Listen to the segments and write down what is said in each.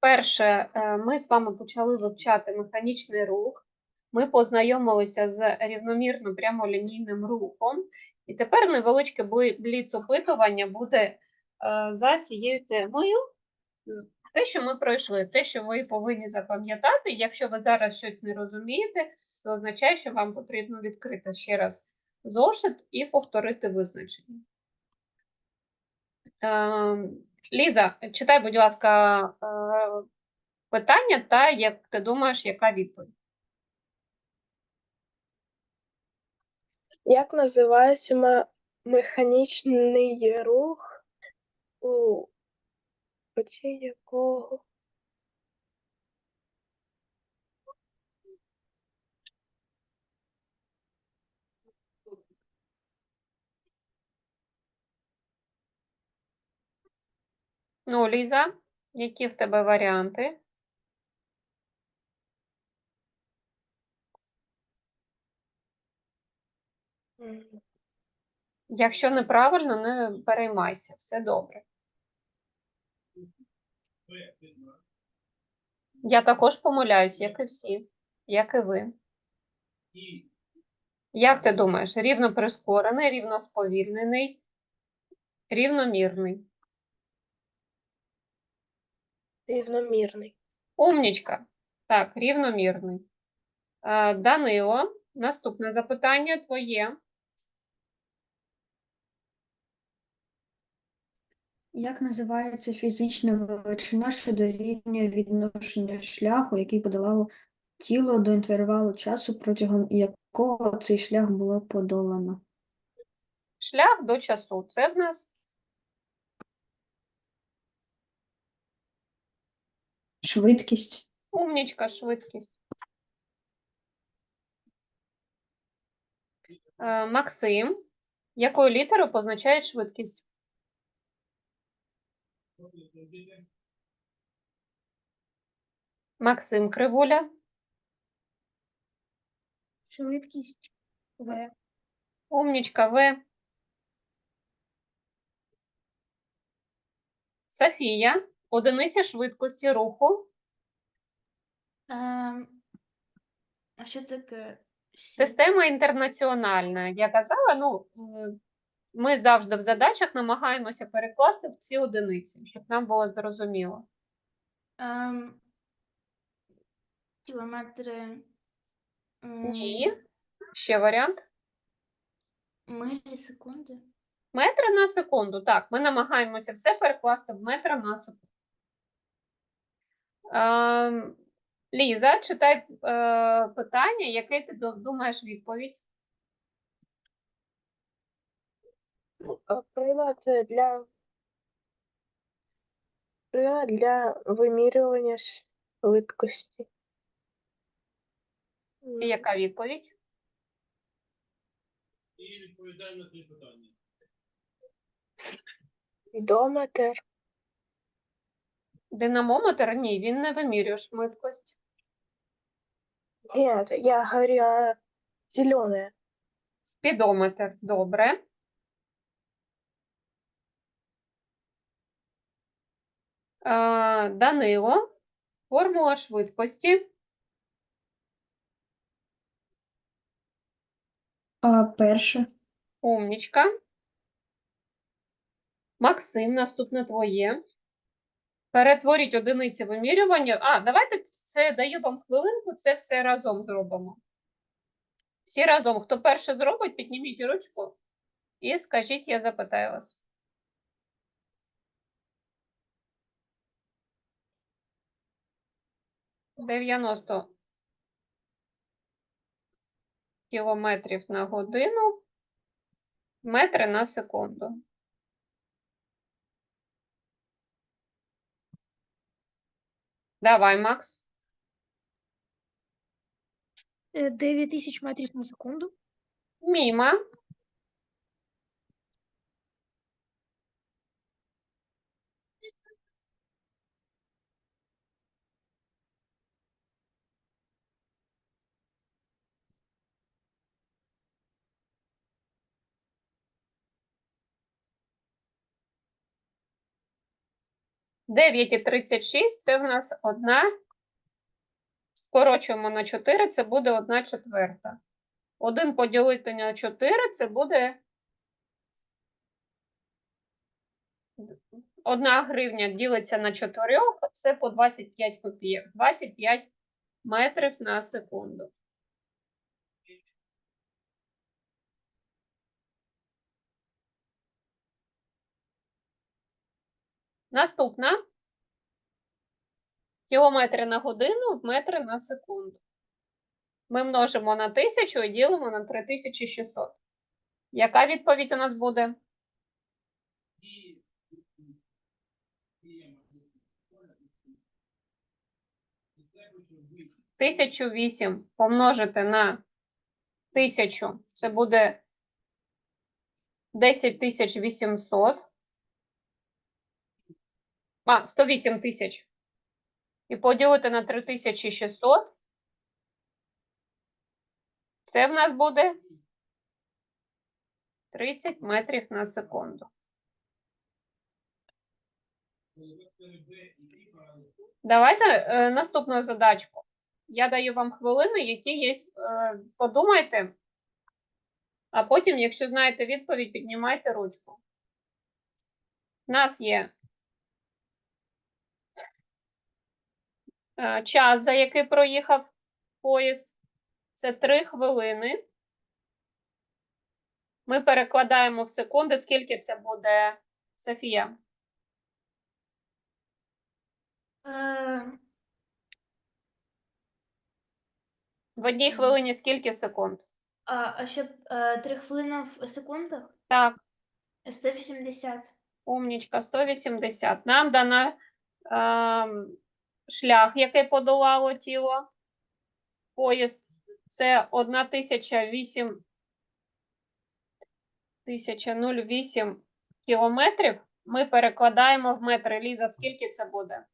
Перше, е, ми з вами почали вивчати механічний рух. Ми познайомилися з рівномірно прямолінійним рухом. І тепер невеличке бли- бліц-опитування буде е, за цією темою. Те, що ми пройшли, те, що ви повинні запам'ятати. Якщо ви зараз щось не розумієте, це означає, що вам потрібно відкрити ще раз зошит і повторити визначення. Ліза, читай, будь ласка, е, питання та як ти думаєш, яка відповідь? Як називається механічний рух у ході якого Ну, Ліза, які в тебе варіанти? Якщо неправильно, не переймайся, все добре. Я також помиляюсь, як і всі, як і ви. Як ти думаєш, рівно прискорений, рівно сповільнений, рівномірний? Рівномірний? Умнічка. Так, рівномірний. Е, Данило, наступне запитання твоє. Як називається фізична величина, що дорівнює відношення шляху, який подолало тіло до інтервалу часу, протягом якого цей шлях було подолано? Шлях до часу. Це в нас Швидкість. умнічка, швидкість. Е, Максим, якою літерою позначають швидкість? Максим Кривуля. Швидкість В. Умнічка В. Софія. Одиниця швидкості руху. Ем, а що таке? Система інтернаціональна. Я казала, ну, е, ми завжди в задачах намагаємося перекласти в ці одиниці, щоб нам було зрозуміло. Ем, кілометри. Ні. Ще варіант. Милісекунди. Метри на секунду. Так, ми намагаємося все перекласти в метри на секунду. Ем, Ліза, читай е, питання, яке ти думаєш відповідь? Ну, Прилад для прилад для вимірювання швидкості. І яка відповідь? І відповідає на ці питання. Відометр. Динамометр? Ні, він не вимірює швидкость. Нет, я говорю а, зеленое. Спідометр. Добре. Е, Данило. Формула швидкості. А перше. Умнічка. Максим, наступне твоє. Перетворіть одиниці вимірювання. А, давайте це даю вам хвилинку, це все разом зробимо. Всі разом. Хто перше зробить, підніміть ручку і скажіть, я запитаю вас. Дев'яносто кілометрів на годину, метри на секунду. Давай, Макс. 9 тисяч метрів на секунду. Міма. 9,36 це в нас одна. Скорочуємо на 4, це буде 1 четверта. 1 поділити на 4 це буде 1 гривня ділиться на 4, це по 25 копійок. 25 метрів на секунду. Наступна. Кілометри на годину, метри на секунду. Ми множимо на 1000 і ділимо на 3600. Яка відповідь у нас буде? Вийти. 1008 помножити на 1000, це буде 10800. А, 108 тисяч. І поділити на 3600. Це в нас буде 30 метрів на секунду. Давайте е, наступну задачку. Я даю вам хвилину, які є. Е, подумайте, а потім, якщо знаєте відповідь, піднімайте ручку. У нас є час, за який проїхав поїзд. Це 3 хвилини. Ми перекладаємо в секунди, скільки це буде, Софія? Е, В одній хвилині скільки секунд? а, а ще е, 3 хвилини в секундах? Так, 180. умнічка, 180. Нам дана ем, шлях, який подолало тіло. Поїзд. Це 1008 1008 кілометрів. Ми перекладаємо в метри. Ліза, скільки це буде?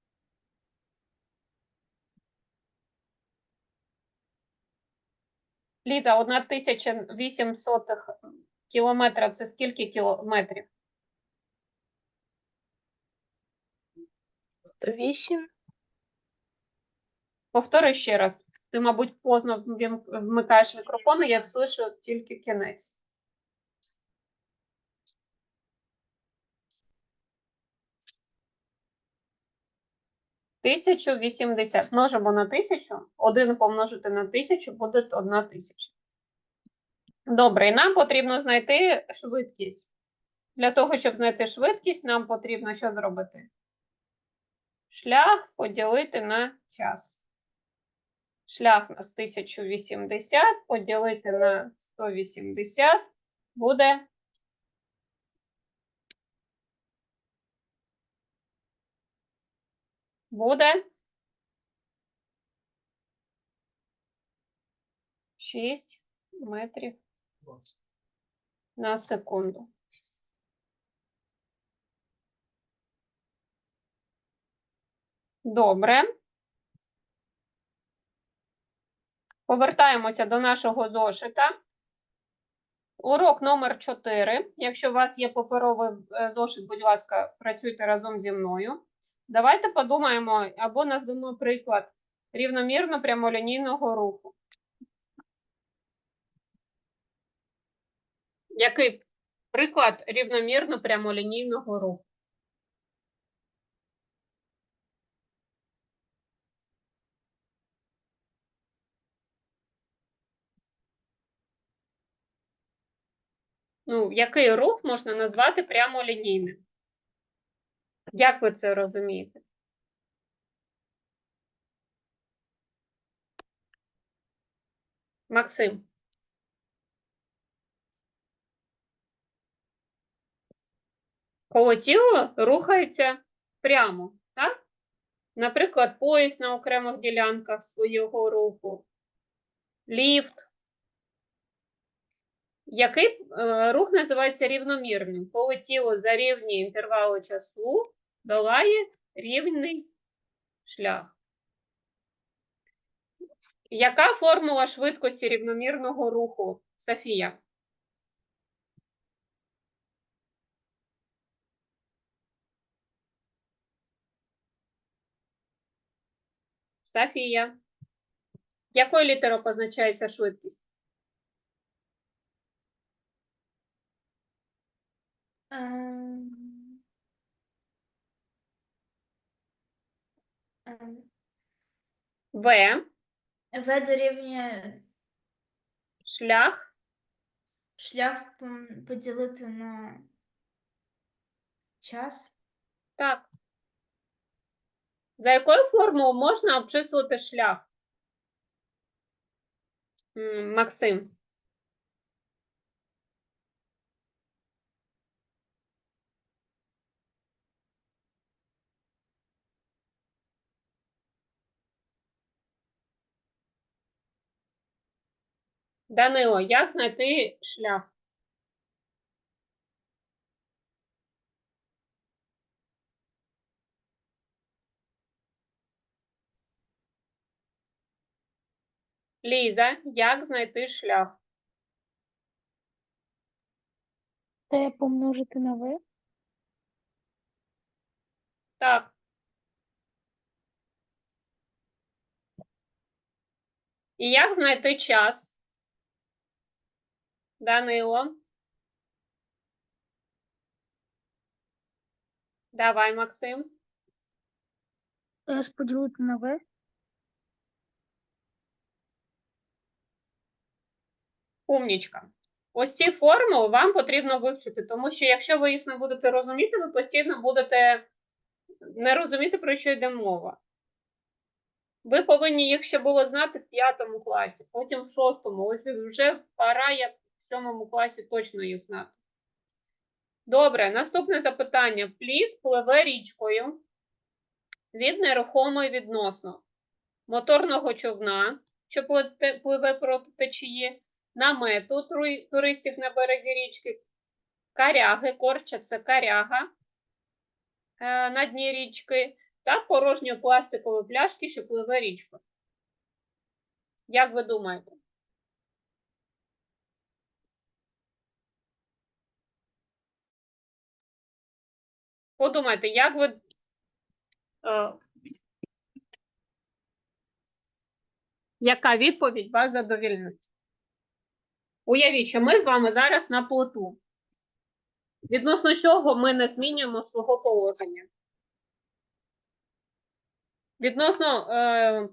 Ліза, 1800 кілометра це скільки кілометрів? 108. Повтори ще раз. Ти, мабуть, поздно вмикаєш мікрофон, і я слышу тільки кінець. Тисячу вісімдесят. Множимо на тисячу. Один помножити на тисячу буде одна тисяча. Добре, і нам потрібно знайти швидкість. Для того, щоб знайти швидкість, нам потрібно що зробити? Шлях поділити на час. Шлях нас 1080 поділити на 180 буде буде 6 метрів на секунду. Добре. Повертаємося до нашого зошита. Урок номер 4. Якщо у вас є паперовий е, зошит, будь ласка, працюйте разом зі мною. Давайте подумаємо або назвемо приклад рівномірно прямолінійного руху. Який приклад рівномірно прямолінійного руху? Ну, який рух можна назвати прямолінійним? Як ви це розумієте? Максим. Коли тіло рухається прямо, так? Наприклад, поїзд на окремих ділянках свого руху, ліфт. Який е, рух називається рівномірним? Коли тіло за рівні інтервали часу долає рівний шлях. Яка формула швидкості рівномірного руху, Софія? Софія. Якою літерою позначається швидкість? Ем, ем, В. В дорівнює Шлях. шлях пом- поділити на час. Так. За якою формулою можна обчислити шлях? М, Максим. Данило, як знайти шлях? Ліза, як знайти шлях? Т помножити на В. Так. І як знайти час? Данило. Давай, Максим. С поділити на В. Умнічка. Ось ці формули вам потрібно вивчити, тому що якщо ви їх не будете розуміти, ви постійно будете не розуміти, про що йде мова. Ви повинні їх ще було знати в п'ятому класі, потім в шостому. Ось вже пора, як в сьомому класі точно їх знати. Добре, наступне запитання. Плід пливе річкою від нерухомої відносно моторного човна, що пливе проти течії, намету туристів на березі річки, каряги, корча це каряга е, на дні річки та порожньої пластикової пляшки, що пливе річкою. Як ви думаєте? Подумайте, як ви. Е, яка відповідь вас задовільнить? Уявіть, що ми з вами зараз на плоту. Відносно чого ми не змінюємо свого положення. Відносно е,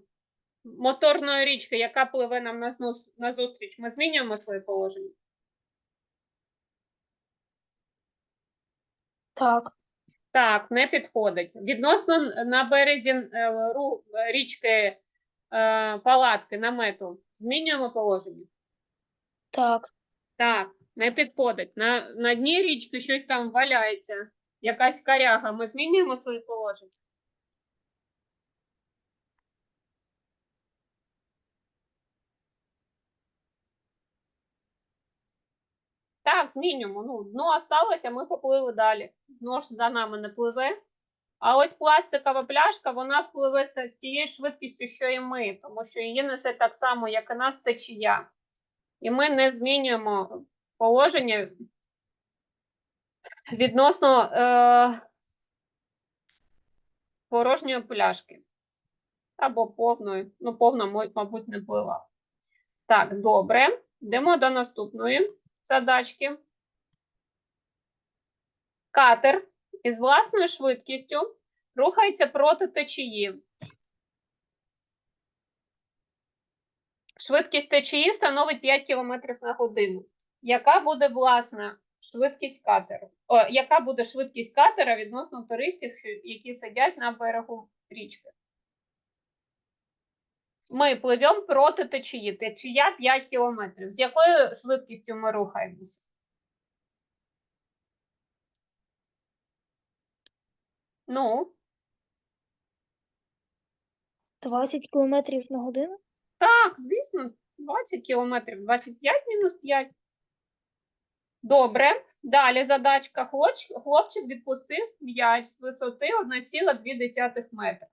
моторної річки, яка пливе нам на, знос- назустріч, ми змінюємо своє положення. Так. Так, не підходить. Відносно на березі е, річки е, палатки, намету, змінюємо положення. Так. Так, не підходить. На, на дні річки щось там валяється, якась коряга. Ми змінюємо своє положення. Так, змінюємо. Ну, дно осталося, ми поплили далі. Дно ж за нами не пливе. А ось пластикова пляшка, вона пливе з тією швидкістю, що і ми, тому що її несе так само, як і нас течія. І ми не змінюємо положення відносно е, порожньої пляшки. Або повної. Ну, повна, мабуть, не плила. Так, добре. Йдемо до наступної задачки. Катер із власною швидкістю рухається проти течії. Швидкість течії становить 5 км на годину. Яка буде власна швидкість катеру? О, яка буде швидкість катера відносно туристів, які сидять на берегу річки? Ми пливемо проти течії. Течія 5 км. З якою швидкістю ми рухаємося? Ну, 20 кілометрів на годину. Так, звісно, 20 кілометрів, 25 мінус 5. Добре. Далі задачка. Хлопчик відпустив м'яч з висоти 1,2 метра.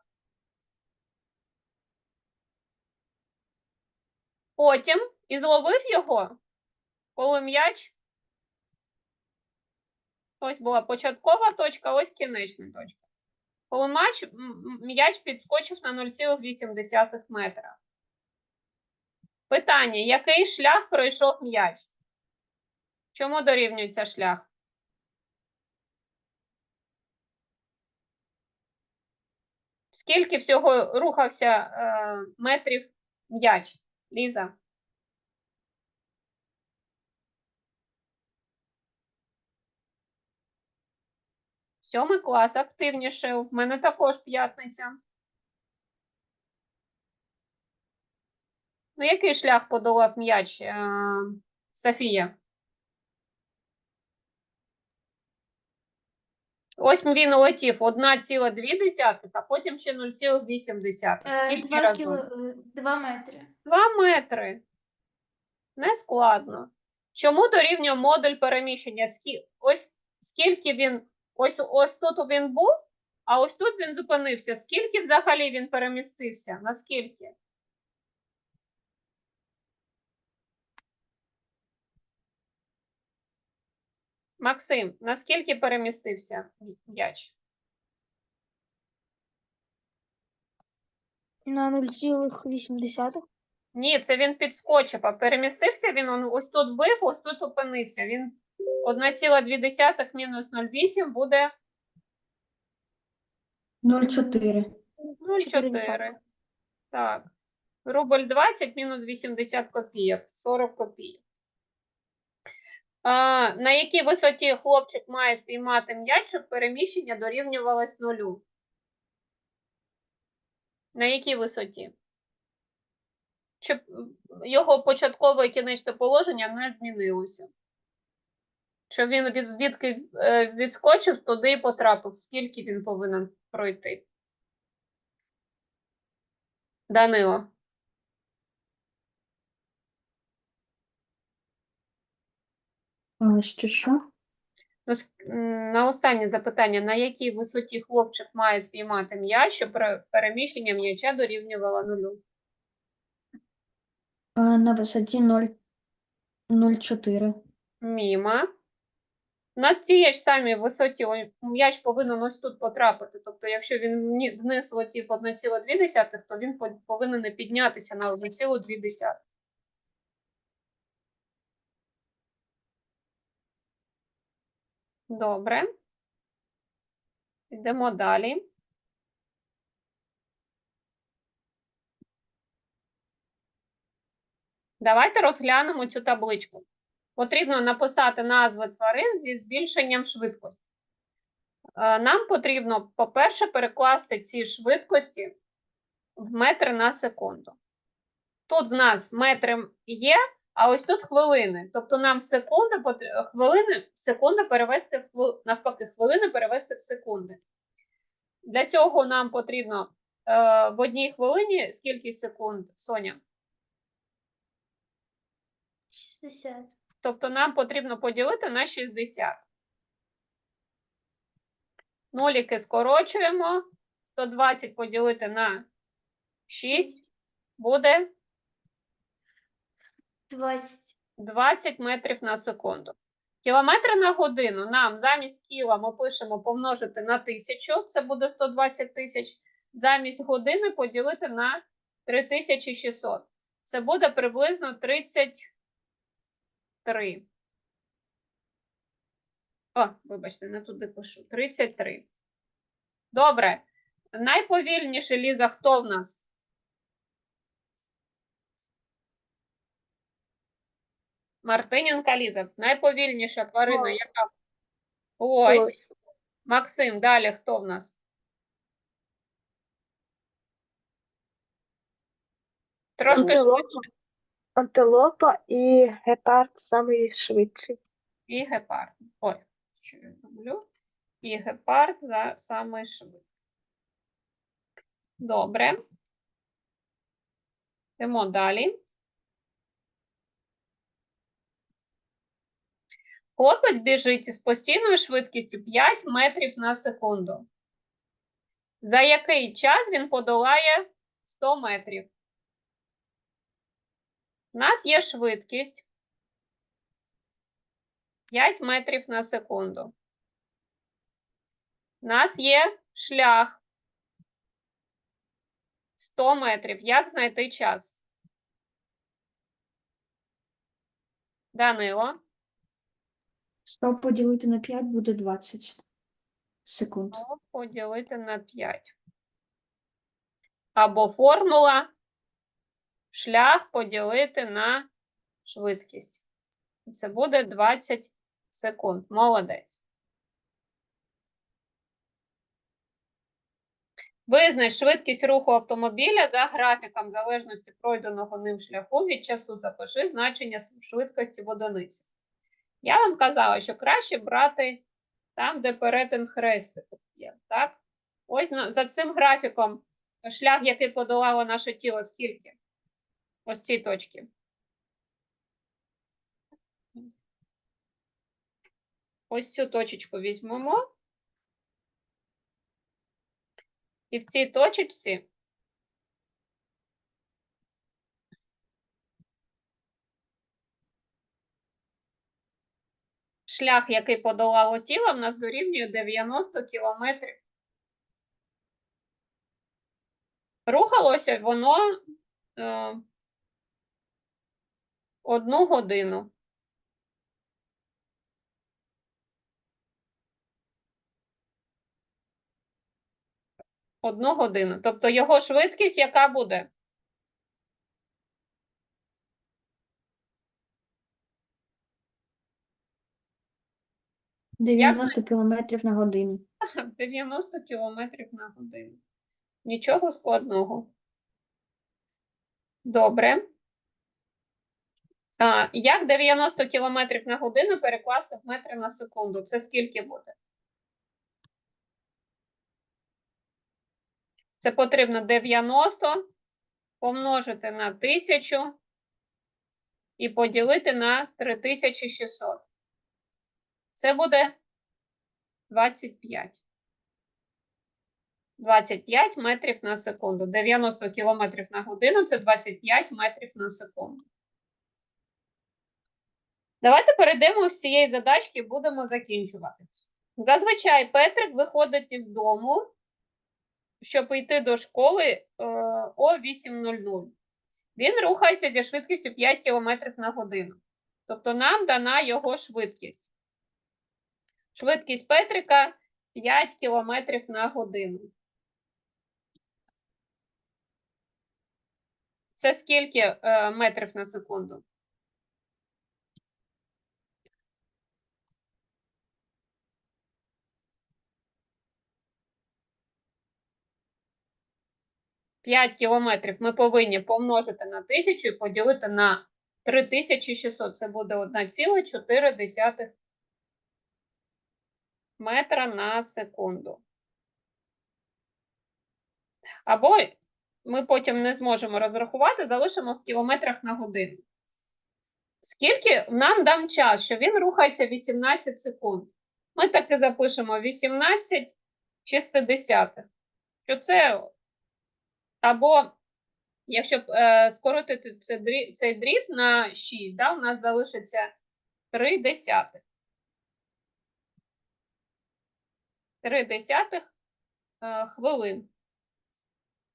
Потім і зловив його, коли м'яч. Ось була початкова точка, ось кінечна точка. Коли м'яч підскочив на 0,8 метра. Питання: який шлях пройшов м'яч? Чому дорівнюється шлях? Скільки всього рухався е, метрів м'яч? Ліза? Сьомий клас активніше. У мене також п'ятниця. Ну, який шлях подолав м'яч е, Софія? Ось він улетів 1,2, а потім ще 0,8. Е, кіло... е, Два метри. 2 метри. Нескладно. Чому дорівнює модуль переміщення? Ось скільки він, ось, ось тут він був, а ось тут він зупинився. Скільки взагалі він перемістився? Наскільки? Максим, наскільки перемістився м'яч? На 0,8. Ні, це він підскочив, а перемістився він он ось тут бив, ось тут опинився. Він 1,2 мінус 0,8 буде 0,4. 0,4. Так. Рубль 20 мінус 80 копійок, 40 копійок. На якій висоті хлопчик має спіймати м'яч, щоб переміщення дорівнювалось нулю? На якій висоті? Щоб його початкове кінечне положення не змінилося. Щоб він від звідки е, відскочив, туди і потрапив. Скільки він повинен пройти? Данило. Що що? Ну, на останнє запитання: на якій висоті хлопчик має спіймати м'яч, щоб переміщення м'яча дорівнювало нулю? На висоті 0, 0,4. Міма. На тій ж самій висоті м'яч повинен ось тут потрапити. Тобто, якщо він вниз летів 1,2, то він повинен піднятися на 1,2. Добре. Йдемо далі. Давайте розглянемо цю табличку. Потрібно написати назви тварин зі збільшенням швидкості. Е, Нам потрібно, по-перше, перекласти ці швидкості в метри на секунду. Тут в нас метри є, а ось тут хвилини. Тобто нам секунди, хвилини, секунди перевести в навпаки, хвилини перевести в секунди. Для цього нам потрібно е, в одній хвилині скільки секунд, Соня? 60. Тобто нам потрібно поділити на 60. Ноліки скорочуємо. 120 поділити на 6 буде 20. 20 метрів на секунду. Кілометри на годину нам замість кіла ми пишемо помножити на 1000, це буде 120 тисяч. Замість години поділити на 3600. Це буде приблизно 33. О, вибачте, не туди пишу. 33. Добре. Найповільніше, Ліза, хто в нас? Мартиненка Ліза. Найповільніша тварина, Ось. яка? Ось. Максим, далі хто в нас? Трошки Антилопа. швидше. Антилопа і гепард самий швидший. І гепард. Ой, що я роблю? І гепард за самий швидкий. Добре. Йдемо далі. Хлопець біжить із постійною швидкістю 5 метрів на секунду. За який час він подолає 100 метрів? У нас є швидкість 5 метрів на секунду. У нас є шлях 100 метрів. Як знайти час? Данило, 100 поділити на 5 буде 20 секунд. 100 поділити на 5. Або формула шлях поділити на швидкість. Це буде 20 секунд. Молодець. Визнач швидкість руху автомобіля за графіком залежності пройденого ним шляху від часу запиши значення швидкості в одиниці. Я вам казала, що краще брати там, де перетин хрестиків є. Так? Ось за цим графіком шлях, який подолало наше тіло, скільки? Ось ці точки. Ось цю точечку візьмемо. І в цій точечці шлях, який подолало тіло, в нас дорівнює 90 кілометрів. Рухалося воно е, одну годину. Одну годину. Тобто його швидкість яка буде? 90 кілометрів на годину. 90 кілометрів на годину. Нічого складного. Добре. А, як 90 кілометрів на годину перекласти в метри на секунду? Це скільки буде? Це потрібно 90 помножити на 1000 і поділити на 3600. Це буде 25. 25 метрів на секунду. 90 кілометрів на годину це 25 метрів на секунду. Давайте перейдемо з цієї задачки і будемо закінчувати. Зазвичай Петрик виходить із дому, щоб йти до школи е, о 8.00. Він рухається зі швидкістю 5 км на годину. Тобто нам дана його швидкість. Швидкість Петрика 5 км на годину. Це скільки е, метрів на секунду? П'ять кілометрів ми повинні помножити на 1000 і поділити на 3600. Це буде 1,4 метра на секунду. Або ми потім не зможемо розрахувати, залишимо в кілометрах на годину. Скільки нам дам час, що він рухається 18 секунд? Ми так і запишемо 18 шістдесятих. Що це або, якщо е, скоротити цей дріт на 6, да, у нас залишиться 3 десятих. 3 десятих е, хвилин.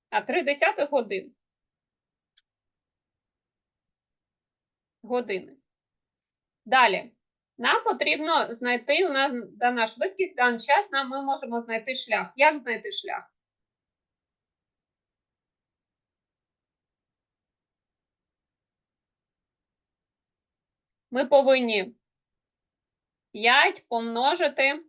А 3 десятих годин. Години. Далі. Нам потрібно знайти, у нас дана швидкість, даний час нам ми можемо знайти шлях. Як знайти шлях? Ми повинні 5 помножити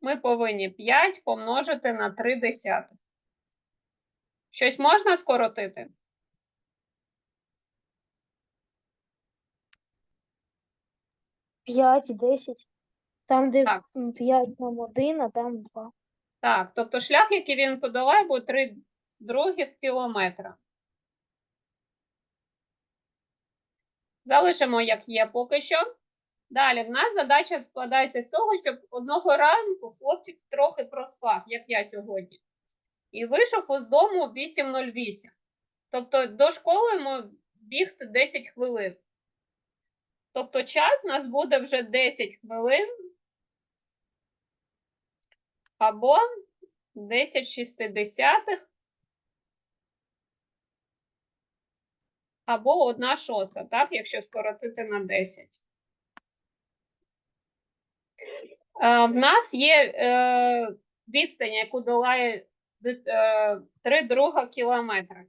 ми повинні 5 помножити на 3 десятих. Щось можна скоротити? П'ять, десять. Там, де Так. м, п'ять там один, а там два. Так, тобто шлях, який він подолає, буде 3 других кілометра. Залишимо, як є поки що. Далі, в нас задача складається з того, щоб одного ранку хлопчик трохи проспав, як я сьогодні, і вийшов із дому о 8.08. Тобто до школи йому бігти 10 хвилин. Тобто час у нас буде вже 10 хвилин або 10 шістидесятих, або 1 шоста, так, якщо скоротити на 10. Е, В нас є е, відстань, яку долає дит- е, 3 друга кілометри.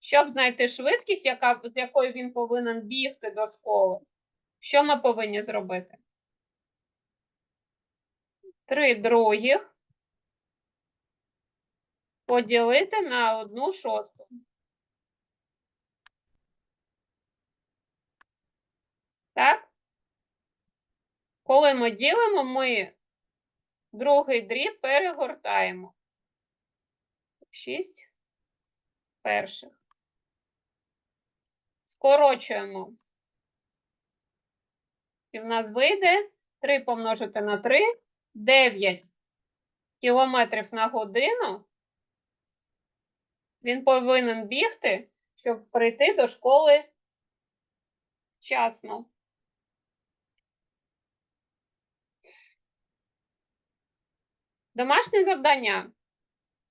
Щоб знайти швидкість, яка, з якою він повинен бігти до школи, що ми повинні зробити? 3 других поділити на 1 шосту. Так? Коли ми ділимо, ми другий дріб перегортаємо. 6 перших. Скорочуємо. І в нас вийде 3 помножити на 3, 9 кілометрів на годину. Він повинен бігти, щоб прийти до школи вчасно. Домашнє завдання.